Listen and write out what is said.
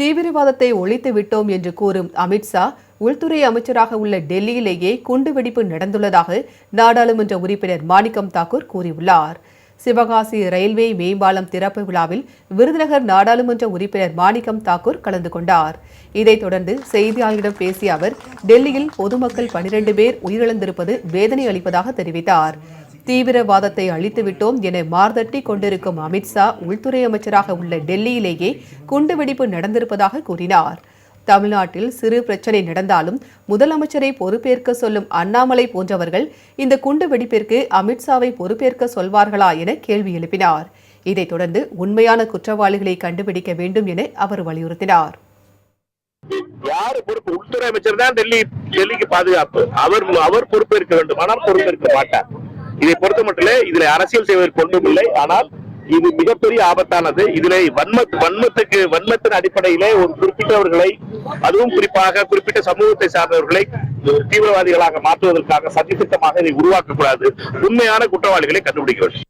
தீவிரவாதத்தை ஒழித்து விட்டோம் என்று கூறும் அமித்ஷா உள்துறை அமைச்சராக உள்ள டெல்லியிலேயே குண்டுவெடிப்பு நடந்துள்ளதாக நாடாளுமன்ற உறுப்பினர் மாணிக்கம் தாக்கூர் கூறியுள்ளார். சிவகாசி ரயில்வே மேம்பாலம் திறப்பு விழாவில் விருதுநகர் நாடாளுமன்ற உறுப்பினர் மாணிக்கம் தாக்கூர் கலந்து கொண்டார். இதைத் தொடர்ந்து செய்தியாளர்களிடம் பேசிய அவர் டெல்லியில் பொதுமக்கள் பனிரெண்டு பேர் உயிரிழந்திருப்பது வேதனை அளிப்பதாக தெரிவித்தார். தீவிரவாதத்தை அழித்துவிட்டோம் என மார்தட்டி கொண்டிருக்கும் அமித்ஷா உள்துறை அமைச்சராக உள்ள டெல்லியிலேயே குண்டுவெடிப்பு நடந்திருப்பதாக கூறினார். தமிழ்நாட்டில் சிறு பிரச்சனை நடந்தாலும் முதலமைச்சரை பொறுப்பேற்க சொல்லும் அண்ணாமலை போன்றவர்கள் இந்த குண்டு வெடிப்பிற்கு அமித்ஷாவை பொறுப்பேற்க சொல்வார்களா என கேள்வி எழுப்பினார். இதைத் தொடர்ந்து உண்மையான குற்றவாளிகளை கண்டுபிடிக்க வேண்டும் என அவர் வலியுறுத்தினார். யாரு பொறுப்பு? உள்துறை அமைச்சர் தான் டெல்லி டெல்லிக்கு பாதுகாப்பு. அவர் அவர் பொறுப்பேற்க வேண்டும். ஆனால் பொறுப்பேற்க மாட்டார். இதை பொறுத்த மட்டும் இதுல அரசியல் செய்வதற்கு ஒன்றும் இல்லை. ஆனால் இது மிகப்பெரிய ஆபத்தானது. இதுல வன்ம வன்மத்துக்கு வன்மத்தின் அடிப்படையிலே ஒரு குறிப்பிட்டவர்களை அதுவும் குறிப்பாக குறிப்பிட்ட சமூகத்தை சார்ந்தவர்களை தீவிரவாதிகளாக மாற்றுவதற்காக சதித்திட்டமாக இதை உருவாக்கக்கூடாது. உண்மையான குற்றவாளிகளை கண்டுபிடிக்க வேண்டும்.